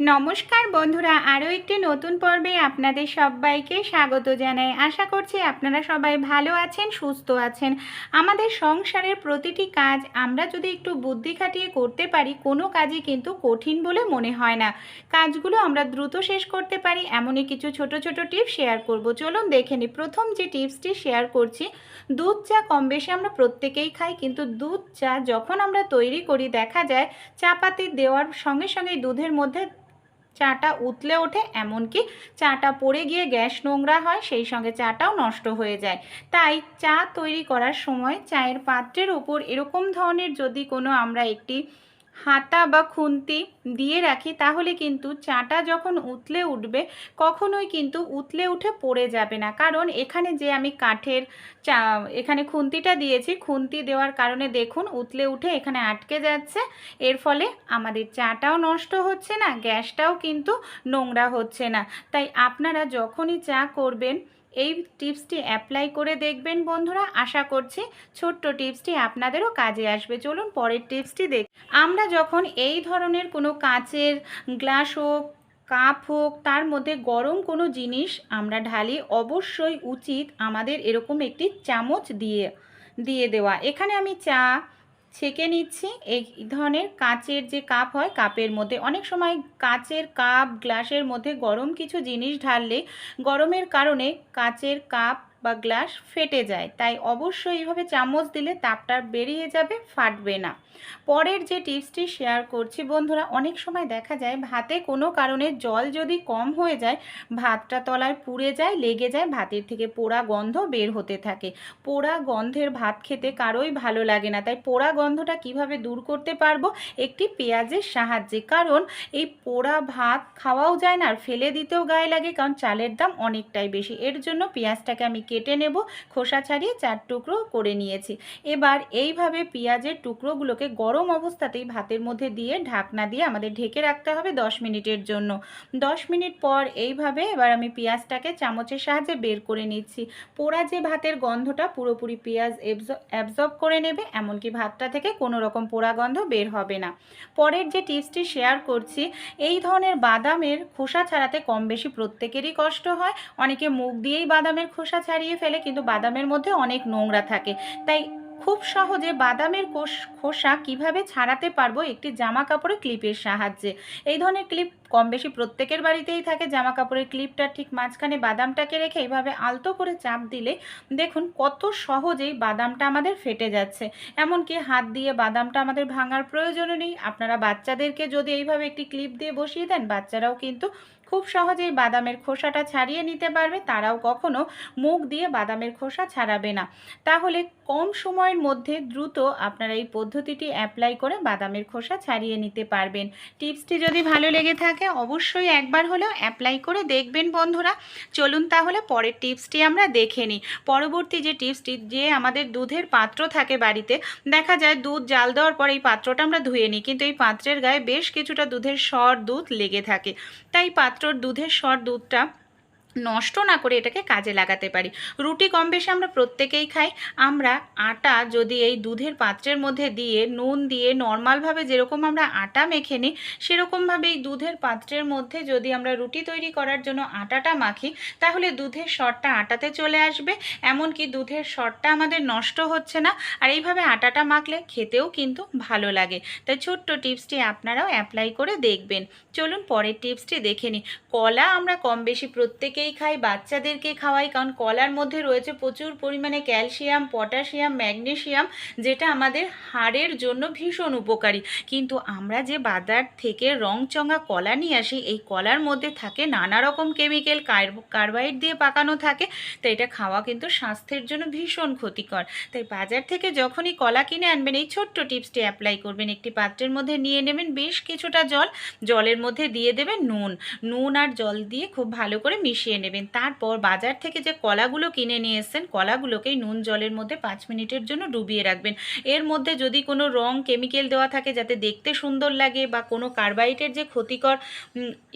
নমস্কার বন্ধুরা, আরও একটি নতুন পর্বে আপনাদের সবাইকে স্বাগত জানাই। আশা করছি আপনারা সবাই ভালো আছেন, সুস্থ আছেন। আমাদের সংসারের প্রতিটি কাজ আমরা যদি একটু বুদ্ধি খাটিয়ে করতে পারি, কোনো কাজই কিন্তু কঠিন বলে মনে হয় না। কাজগুলো আমরা দ্রুত শেষ করতে পারি, এমনই কিছু ছোট ছোট টিপস শেয়ার করব। চলুন দেখে নিই। প্রথম যে টিপসটি শেয়ার করছি, দুধ চা কম বেশি আমরা প্রত্যেকেই খাই, কিন্তু দুধ চা যখন আমরা তৈরি করি, দেখা যায়, চাপাতি দেওয়ার সঙ্গে সঙ্গেই দুধের মধ্যে চাটা উতলে ওঠে, এমনকি চাটা পড়ে গিয়ে গ্যাস নোংরা হয়, সেই সঙ্গে চাটাও নষ্ট হয়ে যায়। তাই চা তৈরি করার সময় চায়ের পাত্রের উপর এরকম ধরনের যদি কোনো আমরা একটি হাতা বা খুন্তি দিয়ে রাখি, তাহলে কিন্তু চাটা যখন উতলে উঠবে, কখনোই কিন্তু উতলে উঠে পড়ে যাবে না। কারণ এখানে যে আমি কাঠের চা, এখানে খুন্তিটা দিয়েছি, খুন্তি দেওয়ার কারণে দেখুন উতলে উঠে এখানে আটকে যাচ্ছে। এর ফলে আমাদের চাটাও নষ্ট হচ্ছে না, গ্যাসটাও কিন্তু নোংরা হচ্ছে না। তাই আপনারা যখনই চা করবেন এই টিপসটি অ্যাপ্লাই করে দেখবেন বন্ধুরা। আশা করছি ছোট্ট টিপসটি আপনাদেরও কাজে আসবে। চলুন পরের টিপসটি দেখ আমরা যখন এই ধরনের কোনো কাঁচের গ্লাস হোক, কাপ হোক, তার মধ্যে গরম কোনো জিনিস আমরা ঢালি, অবশ্যই উচিত আমাদের এরকম একটি চামচ দিয়ে দিয়ে দেওয়া। এখানে আমি চা ছেঁকে নিচ্ছি। এই ধরনের কাঁচের যে কাপ হয়, কাপের মধ্যে অনেক সময় কাঁচের কাপ, গ্লাসের মধ্যে গরম কিছু জিনিস ঢাললে গরমের কারণে কাঁচের কাপ বা গ্লাস ফেটে যায়। তাই অবশ্যই এইভাবে চামচ দিলে তাপটা বেরিয়ে যাবে, ফাটবে না। পরের যে টিপসটি শেয়ার করছি, বন্ধুরা, অনেক সময় দেখা যায় ভাতে কোনো কারণে জল যদি কম হয়ে যায়, ভাতটা তলায় পুড়ে যায়, লেগে যায়, ভাতের থেকে পোড়া গন্ধ বের হতে থাকে। পোড়া গন্ধের ভাত খেতে কারোই ভালো লাগে না। তাই পোড়া গন্ধটা কীভাবে দূর করতে পারব? একটি পেঁয়াজের সাহায্যে। কারণ এই পোড়া ভাত খাওয়াও যায় না, আর ফেলে দিতেও গায়ে লাগে, কারণ চালের দাম অনেকটাই বেশি। এর জন্য পেঁয়াজটাকে আমি কেটে নেব, খোসা ছাড়িয়ে চার টুকরো করে নিয়েছি। এবার এইভাবে পেঁয়াজের টুকরোগুলোকে গরম অবস্থাতেই ভাতের মধ্যে দিয়ে ঢাকনা দিয়ে আমাদের ঢেকে রাখতে হবে দশ মিনিটের জন্য। দশ মিনিট পর এইভাবে এবার আমি পেঁয়াজটাকে চামচের সাহায্যে বের করে নিচ্ছি। পোড়া যে ভাতের গন্ধটা পুরোপুরি পেঁয়াজ অ্যাবজর্ব করে নেবে, এমনকি ভাতটা থেকে কোনো রকম পোড়া গন্ধ বের হবে না। পরের যে টিপসটি শেয়ার করছি, এই ধরনের বাদামের খোসা ছাড়াতে কম বেশি প্রত্যেকেরই কষ্ট হয়। অনেকে মুখ দিয়েই বাদামের খোসা ছাড়িয়ে ফেলে কিন্তু বাদামের মধ্যে অনেক নোংরা থাকে। তাই খুব সহজে বাদামের কোষ, খোসা কীভাবে ছাড়াতে পারব একটি জামা কাপড়ের ক্লিপের সাহায্যে? এই ধরনের ক্লিপ কম বেশি প্রত্যেকের বাড়িতেই থাকে। জামা কাপড়ের ক্লিপটা ঠিক মাঝখানে বাদামটাকে রেখে এইভাবে আলতো করে চাপ দিলে দেখুন কত সহজেই বাদামটা আমাদের ফেটে যাচ্ছে। এমনকি হাত দিয়ে বাদামটা আমাদের ভাঙার প্রয়োজনও নেই। আপনারা বাচ্চাদেরকে যদি এইভাবে একটি ক্লিপ দিয়ে বসিয়ে দেন, বাচ্চারাও কিন্তু খুব সহজেই বাদামের খোসাটা ছাড়িয়ে নিতে পারবে। তারাও কখনো মুখ দিয়ে বাদামের খোসা ছাড়াবে না। তাহলে কম সময়ের মধ্যে দ্রুত আপনারা এই পদ্ধতিটি অ্যাপ্লাই করে বাদামের খোসা ছাড়িয়ে নিতে পারবেন। টিপসটি যদি ভালো লেগে থাকে, অবশ্যই একবার হলেও অ্যাপ্লাই করে দেখবেন বন্ধুরা। চলুন তাহলে পরের টিপসটি আমরা দেখে নিই। পরবর্তী যে টিপসটি, যে আমাদের দুধের পাত্র থাকে বাড়িতে, দেখা যায় দুধ জাল দেওয়ার পর এই পাত্রটা আমরা ধুয়ে নিই। কিন্তু এই পাত্রের গায়ে বেশ কিছুটা দুধের সর দুধ লেগে থাকে। তাই পাত্রর দুধের সর দুধটা নষ্ট না করে এটাকে কাজে লাগাতে পারি। রুটি কম বেশি আমরা প্রত্যেকেই খাই। আমরা আটা যদি এই দুধের পাত্রের মধ্যে দিয়ে, নুন দিয়ে নর্মালভাবে যেরকম আমরা আটা মেখে নিই সেরকমভাবে এই দুধের পাত্রের মধ্যে যদি আমরা রুটি তৈরি করার জন্য আটাটা মাখি, তাহলে দুধের শরটা আটাতে চলে আসবে। এমনকি দুধের শরটা আমাদের নষ্ট হচ্ছে না। আর এইভাবে আটাটা মাখলে খেতেও কিন্তু ভালো লাগে। তাই ছোট্ট টিপসটি আপনারাও অ্যাপ্লাই করে দেখবেন। চলুন পরের টিপসটি দেখে নিই। কলা আমরা কম বেশি প্রত্যেকে প্রত্যেকেই খাই, বাচ্চাদেরকে খাওয়াই, কারণ কলার মধ্যে রয়েছে প্রচুর পরিমাণে ক্যালসিয়াম, পটাশিয়াম, ম্যাগনেশিয়াম, যেটা আমাদের হাড়ের জন্য ভীষণ উপকারী। কিন্তু আমরা যে বাজার থেকে রংচঙা কলা নিয়ে আসি, এই কলার মধ্যে থাকে নানা রকম কেমিক্যাল কার্বাইড দিয়ে পাকানো থাকে, তো এটা খাওয়া কিন্তু স্বাস্থ্যের জন্য ভীষণ ক্ষতিকর। তাই বাজার থেকে যখনই কলা কিনে আনবেন, এই ছোট্ট টিপসটি অ্যাপ্লাই করবেন। একটি পাত্রের মধ্যে নিয়ে নেবেন বেশ কিছুটা জল, জলের মধ্যে দিয়ে দেবেন নুন। নুন আর জল দিয়ে খুব ভালো করে মিশিয়ে মিশিয়ে নেবেন। তারপর বাজার থেকে যে কলাগুলো কিনে নিয়ে এসছেন, কলাগুলোকেই নুন জলের মধ্যে পাঁচ মিনিটের জন্য ডুবিয়ে রাখবেন। এর মধ্যে যদি কোনো রং কেমিক্যাল দেওয়া থাকে যাতে দেখতে সুন্দর লাগে বা কোনো কার্বাইটের যে ক্ষতিকর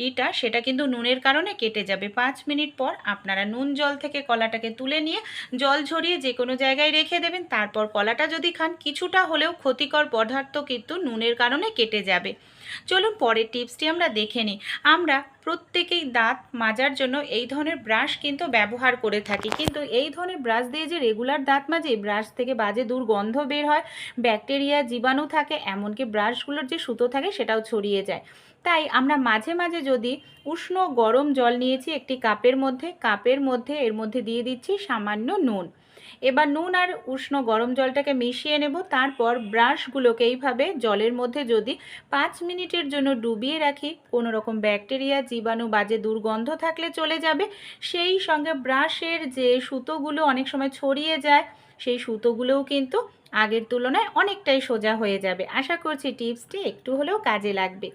ইটা, সেটা কিন্তু নুনের কারণে কেটে যাবে। পাঁচ মিনিট পর আপনারা নুন জল থেকে কলাটাকে তুলে নিয়ে জল ঝরিয়ে যে কোনো জায়গায় রেখে দেবেন। তারপর কলাটা যদি খান, কিছুটা হলেও ক্ষতিকর পদার্থ কিন্তু নুনের কারণে কেটে যাবে। চলুন পরের টিপসটি আমরা দেখে নিই। আমরা প্রত্যেকেই দাঁত মাজার জন্য এই ধরনের ব্রাশ কিন্তু ব্যবহার করে থাকি। কিন্তু এই ধরনের ব্রাশ দিয়ে যে রেগুলার দাঁত মাজি ব্রাশ থেকে বাজে দুর্গন্ধ বের হয় ব্যাকটেরিয়া জীবাণু থাকে, এমনকি ব্রাশগুলোর যে সুতো থাকে সেটাও ছড়িয়ে যায়। তাই আমরা মাঝে মাঝে যদি উষ্ণ গরম জল নিয়েছি একটি কাপের মধ্যে কাপের মধ্যে এর মধ্যে দিয়ে দিচ্ছি সামান্য নুন। এবার নুন আর উষ্ণ গরম জলটাকে মিশিয়ে নেব। তারপর ব্রাশগুলোকে এইভাবে জলের মধ্যে যদি পাঁচ মিনিটের জন্য ডুবিয়ে রাখি কোনো রকম ব্যাকটেরিয়া, জীবাণু বাজে দুর্গন্ধ থাকলে চলে যাবে, সেই সঙ্গে ব্রাশের যে সুতোগুলো অনেক সময় ছড়িয়ে যায়, সেই সুতোগুলোও কিন্তু আগের তুলনায় অনেকটাই সোজা হয়ে যাবে। আশা করছি টিপসটি একটু হলেও কাজে লাগবে।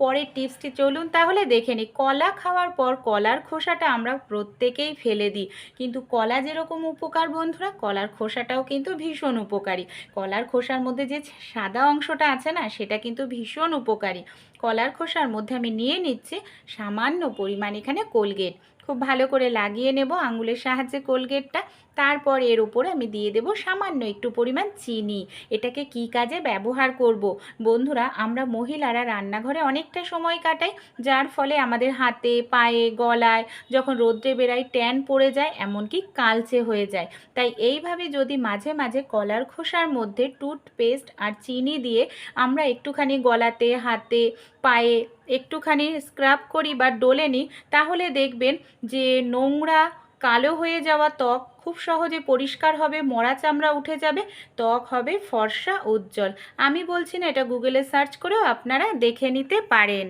পরের টিপসটি চলুন তাহলে দেখে নিই। কলা খাওয়ার পর কলার খোসাটা আমরা প্রত্যেকেই ফেলে দিই। কিন্তু কলা যেরকম উপকার বন্ধুরা, কলার খোসাটাও কিন্তু ভীষণ উপকারী। কলার খোসার মধ্যে যে সাদা অংশটা আছে না, সেটা কিন্তু ভীষণ উপকারী। কলার খোসার মধ্যে আমি নিয়ে নিচ্ছি সামান্য পরিমাণ এখানে কোলগেট। খুব ভালো করে লাগিয়ে নেব আঙুলের সাহায্যে কোলগেটটা। তারপর এর উপরে আমি দিয়ে দেব সামান্য একটু পরিমাণ চিনি। এটাকে কি কাজে ব্যবহার করব? বন্ধুরা, আমরা মহিলারা রান্নাঘরে অনেকটা সময় কাটাই, যার ফলে আমাদের হাতে, পায়ে, গলায় যখন রোদ্রে বেড়াই, ট্যান পড়ে যায়, এমনকি কালচে হয়ে যায়। তাই এইভাবে যদি মাঝে মাঝে কলার খোসার মধ্যে টুথপেস্ট আর চিনি দিয়ে আমরা একটুখানি গলাতে, হাতে, পায়ে একটুখানি স্ক্রাব করি বা ডলে নিই, তাহলে দেখবেন যে নোংরা কালো হয়ে যাওয়া ত্বক খুব সহজে পরিষ্কার হবে, মরা চামড়া উঠে যাবে, ত্বক হবে ফর্সা উজ্জ্বল। আমি বলছি না এটা গুগলে সার্চ করেও আপনারা দেখে নিতে পারেন।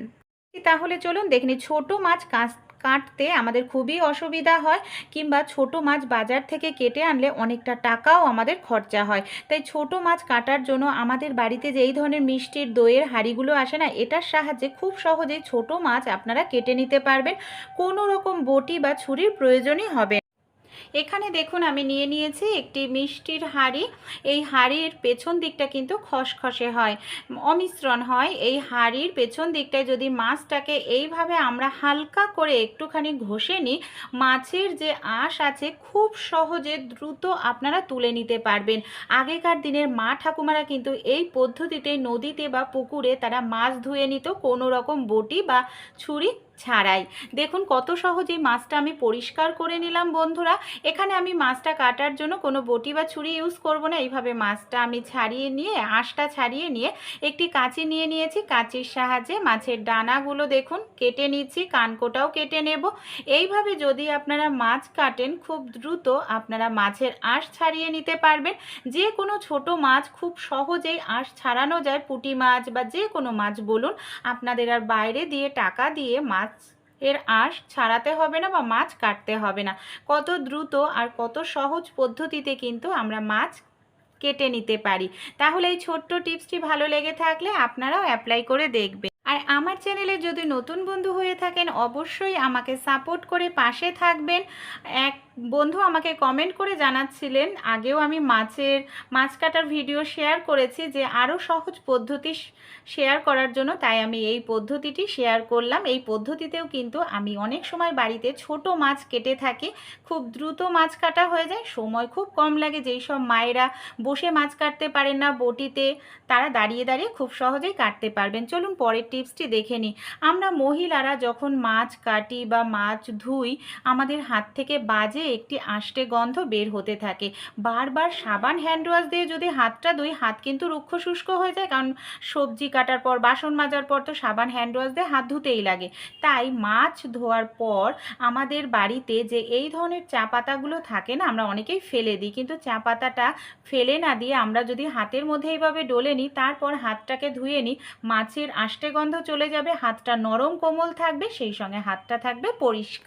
তাহলে চলুন দেখে নি ছোটো মাছ কাঁচ কাটতে আমাদের খুবই অসুবিধা হয় কিংবা ছোট মাছ বাজার থেকে কেটে আনলে অনেকটা টাকাও আমাদের খরচা হয়। তাই ছোট মাছ কাটার জন্য আমাদের বাড়িতে যেই ধরনের মিষ্টির দইয়ের হাড়িগুলো আসে না, এটার সাহায্যে খুব সহজেই ছোট মাছ আপনারা কেটে নিতে পারবেন। কোনো রকম বটি বা ছুরির প্রয়োজনই হবে এখানে দেখুন আমি নিয়ে নিয়েছি একটি মিষ্টির হাঁড়ি। এই হাঁড়ির পেছন দিকটা কিন্তু খসখসে হয়, অমিশ্রণ হয়। এই হাঁড়ির পেছন দিকটায় যদি মাছটাকে এইভাবে আমরা হালকা করে একটুখানি ঘষে নিই, মাছের যে আঁশ আছে খুব সহজে দ্রুত আপনারা তুলে নিতে পারবেন। আগেকার দিনের মা ঠাকুমারা কিন্তু এই পদ্ধতিতে নদীতে বা পুকুরে তারা মাছ ধুয়ে নিত, কোনো রকম বটি বা ছুরি ছাড়াই। দেখুন কত সহজেই মাছটা আমি পরিষ্কার করে নিলাম বন্ধুরা। এখানে আমি মাছটা কাটার জন্য কোনো বটি বা ছুরি ইউজ করব না। এইভাবে মাছটা আমি ছাড়িয়ে নিয়ে, আঁশটা ছাড়িয়ে নিয়ে একটি কাঁচি নিয়ে নিয়েছি। কাঁচির সাহায্যে মাছের ডানাগুলো দেখুন কেটে নিচ্ছি, কানকোটাও কেটে নেব। এইভাবে যদি আপনারা মাছ কাটেন, খুব দ্রুত আপনারা মাছের আঁশ ছাড়িয়ে নিতে পারবেন। যে কোনো ছোট মাছ খুব সহজেই আঁশ ছাড়ানো যায়। পুঁটি মাছ বা যে কোনো মাছ বলুন, আপনাদের আর বাইরে দিয়ে, টাকা দিয়ে মাছ মাছ এর আঁশ ছাড়াতে হবে না বা মাছ কাটতে হবে না। কত দ্রুত আর কত সহজ পদ্ধতিতে কিন্তু আমরা মাছ কেটে নিতে পারি। তাহলে এই ছোট্ট টিপসটি ভালো লেগে থাকলে আপনারাও অ্যাপ্লাই করে দেখবেন। আর আমার চ্যানেলে যদি নতুন বন্ধু হয়ে থাকেন, অবশ্যই আমাকে সাপোর্ট করে পাশে থাকবেন। এক বন্ধু আমাকে কমেন্ট করে জানাচ্ছিলেন, আগেও আমি মাছের, মাছ কাটার ভিডিও শেয়ার করেছি যে আরও সহজ পদ্ধতি শেয়ার করার জন্য, তাই আমি এই পদ্ধতিটি শেয়ার করলাম। এই পদ্ধতিতেও কিন্তু আমি অনেক সময় বাড়িতে ছোট মাছ কেটে থাকি, খুব দ্রুত মাছ কাটা হয়ে যায়, সময় খুব কম লাগে, যেই সব মায়েরা বসে মাছ কাটতে পারেন না বটিতে, তারা দাঁড়িয়ে দাঁড়িয়ে খুব সহজেই কাটতে পারবেন। চলুন পরের টিপসটি দেখে নিই। আমরা মহিলারা যখন মাছ কাটি বা মাছ ধুই, আমাদের হাত থেকে বাজে একটি আষ্টে গন্ধ বের হতে থাকে। বারবার সাবান হ্যান্ড ওয়াশ দিয়ে যদি হাতটা ধুই, হাত কিন্তু রুক্ষ শুষ্ক হয়ে যায়, কারণ সবজি কাটার পর, বাসন মাজার পর তো সাবান হ্যান্ড ওয়াশ দিয়ে হাত ধুতেই লাগে। তাই মাছ ধোয়ার পর আমাদের বাড়িতে যে এই ধরনের চা পাতাগুলো থাকে না, আমরা অনেকেই ফেলে দিই। কিন্তু চা পাতাটা ফেলে না দিয়ে আমরা যদি হাতের মধ্যে এইভাবে ডলে নিই, তারপর হাতটাকে ধুয়ে নিই, মাছের আষ্টে গন্ধ চলে যাবে, হাতটা নরম কোমল থাকবে, সেই সঙ্গে হাতটা থাকবে পরিষ্কার।